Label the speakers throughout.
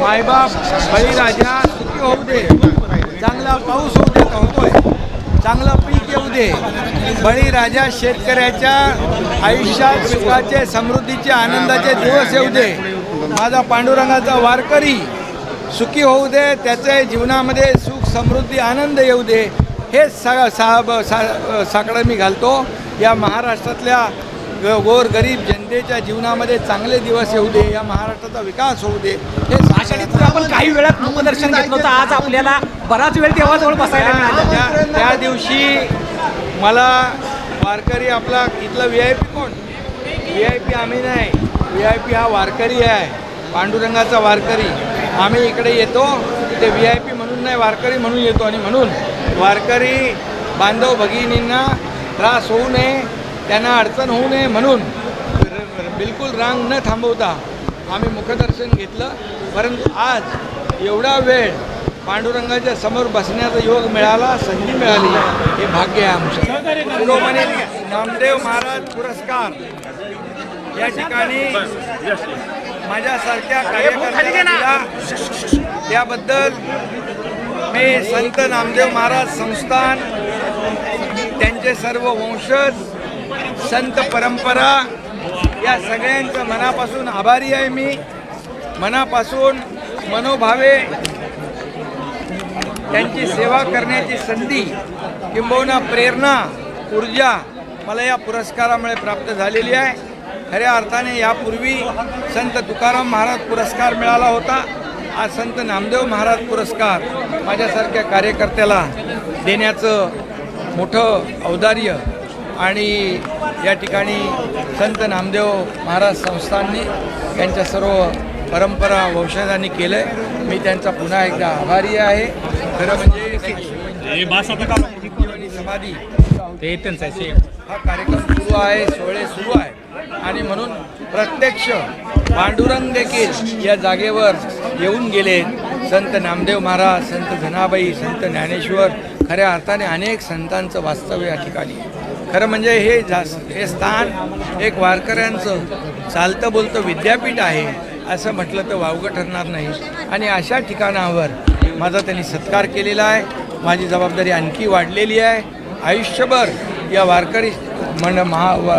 Speaker 1: मायबाप बळीराजा सुखी होऊ दे. चांगला पाऊस होऊ दे होतोय? चांगलं पीक येऊ दे. बळीराजा शेतकऱ्याच्या आयुष्यात सुखाचे समृद्धीचे आनंदाचे दिवस येऊ दे. माझा पांडुरंगाचा वारकरी सुखी होऊ दे. त्याचे जीवनामध्ये सुख समृद्धी आनंद येऊ दे. हे सा साब सा साकडं मी घालतो. या महाराष्ट्रातल्या ग- गोर गरीब जनतेच्या जीवनामध्ये चांगले दिवस येऊ दे या महाराष्ट्राचा विकास होऊ दे हे
Speaker 2: आषाढीतून आपण काही वेळात मुखदर्शन घेतलं होतं आज आपल्याला बराच वेळ देवाजवळ बसायला मिळालं.
Speaker 1: त्या दिवशी मला वारकरी आपला इथला व्ही आय पी कोण? व्ही आय पी आम्ही नाही. व्ही आय पी हा वारकरी आहे पांडुरंगाचा वारकरी. आम्ही इकडे येतो ते व्ही आय पी म्हणून नाही वारकरी म्हणून येतो. आणि म्हणून वारकरी बांधव भगिनींना त्रास होऊ नये त्यांना अडचण होऊ नये म्हणून बिलकुल रांग न थांबवता आम्ही मुखदर्शन घेतलं. परंतु आज एवढा वेळ पांडुरंगाच्या समोर बसण्याचा योग मिळाला संधी मिळाली. हे भाग्य आहे आमचं. शिरोमणी नामदेव महाराज पुरस्कार. या ठिकाणी माझ्यासारख्या कार्यकर्त्यांना दिला. त्याबद्दल मी संत नामदेव महाराज संस्थान त्यांचे सर्व वंशज संत परंपरा या सगळ्यांचं मनापासून आभारी आहे मी. मनापासून मनोभावे त्यांची सेवा करण्याची संधी किंबहुना प्रेरणा ऊर्जा मला या पुरस्कारामुळे प्राप्त झालेली आहे. खऱ्या अर्थाने यापूर्वी संत तुकाराम महाराज पुरस्कार मिळाला होता. आज संत नामदेव महाराज पुरस्कार माझ्यासारख्या कार्यकर्त्याला देण्याचं मोठं औदार्य आणि या ठिकाणी संत नामदेव महाराज संस्थांनी त्यांच्या सर्व परंपरा वंशजांनी केलं आहे मी त्यांचा पुन्हा एकदा आभारी आहे. खरं म्हणजे समाधी हा कार्यक्रम सुरू आहे सोहळे सुरू आहे. आणि म्हणून प्रत्यक्ष पांडुरंग देखील या जागेवर येऊन गेले संत नामदेव महाराज संत धनाबाई संत ज्ञानेश्वर खऱ्या अर्थाने अनेक संतांचं वास्तव्य या ठिकाणी. खरं म्हणजे हे जास हे स्थान एक वारकऱ्यांचं चालतं बोलतं विद्यापीठ आहे असं म्हटलं तर वावगं ठरणार नाही. आणि अशा ठिकाणावर माझा त्यांनी सत्कार केलेला आहे. माझी जबाबदारी आणखी वाढलेली आहे. आयुष्यभर या वारकरी म्हण महा वा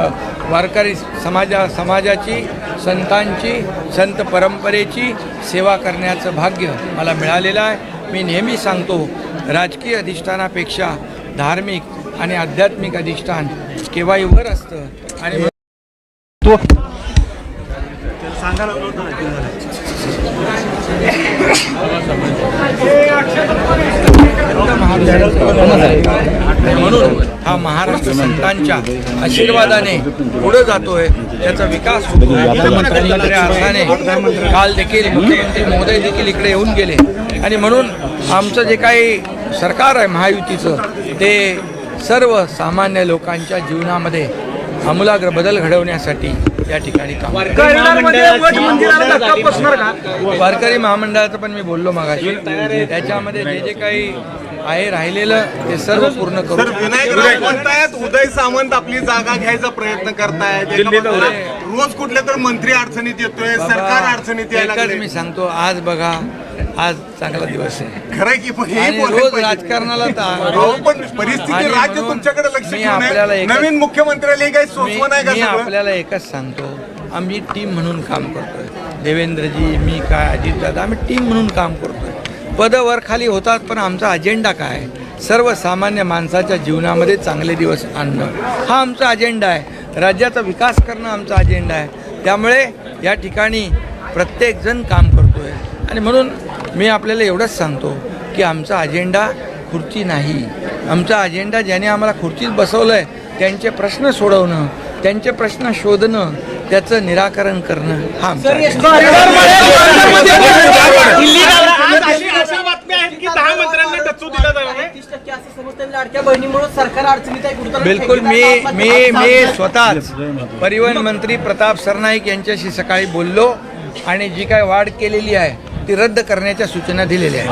Speaker 1: वारकरी समाजा समाजाची संतांची संत परंपरेची सेवा करण्याचं भाग्य मला मिळालेलं आहे. मी नेहमी सांगतो राजकीय अधिष्ठानापेक्षा धार्मिक आणि आध्यात्मिक अधिष्ठान केव्हाही वर असतं आणि म्हणून हा महाराष्ट्र संतांच्या आशीर्वादाने पुढे जातोय त्याचा विकास होतो अर्थाने काल देखील मुख्यमंत्री महोदय देखील इकडे येऊन गेले. आणि म्हणून आमचं जे काही सरकार आहे महायुतीचं. ते सर्व सामान्य लोकांच्या जीवनामध्ये आमूलाग्र बदल घडवण्यासाठी या ठिकाणी काम. वारकरी महामंडळाचं पण मी बोललो मागाशी. त्याच्यामध्ये जे जे काही आहे राहिलेलं ते सर्व पूर्ण करू
Speaker 3: विनायक राव म्हणतायत उदय सामंत आपली जागा घ्यायचा प्रयत्न करतायत. रोज कुठल्या तर मंत्री अडचणीत येतोय सरकार अडचणीत.
Speaker 1: मी सांगतो आज बघा आज चांगला दिवस आहे.
Speaker 3: खरंय की पण हे
Speaker 1: आणि
Speaker 3: बोलायला
Speaker 1: रोज
Speaker 3: पाहिजे.
Speaker 1: राजकारणाला तर-
Speaker 3: अहो, पण परिस्थिती
Speaker 1: आणि
Speaker 3: राज्य
Speaker 1: म्हणून
Speaker 3: तुमच्याकडे लक्ष
Speaker 1: मी
Speaker 3: ठेवून
Speaker 1: आपल्याला
Speaker 3: आहे.
Speaker 1: एकच-
Speaker 3: नवीन मुख्यमंत्र्याला काही
Speaker 1: मी
Speaker 3: नाही का
Speaker 1: मी
Speaker 3: सगळं?
Speaker 1: आपल्याला एकच सांगतो. आम्ही टीम म्हणून काम करतोय. देवेंद्रजी मी काय अजितदादा आम्ही टीम म्हणून काम करतोय. पदं वर खाली होतात पण आमचा अजेंडा काय? आहे सर्वसामान्य माणसाच्या जीवनामध्ये चांगले दिवस आणणं. हा आमचा अजेंडा आहे. राज्याचा विकास करणं आमचा अजेंडा आहे. त्यामुळे या ठिकाणी प्रत्येकजण काम करतोय. आणि म्हणून मी आपल्याला एवढंच सांगतो की आमचा अजेंडा खुर्ची नाही. आमचा अजेंडा ज्याने आम्हाला खुर्चीत बसवलं आहे त्यांचे प्रश्न सोडवणं त्यांचे प्रश्न शोधणं त्याचं निराकरण करणं हा बिलकुल मी मी मी स्वतःच परिवहन मंत्री प्रताप सरनाईक यांच्याशी सकाळी बोललो आणि जी काय वाढ केलेली आहे ती रद्द करण्याच्या सूचना दिलेल्या आहेत.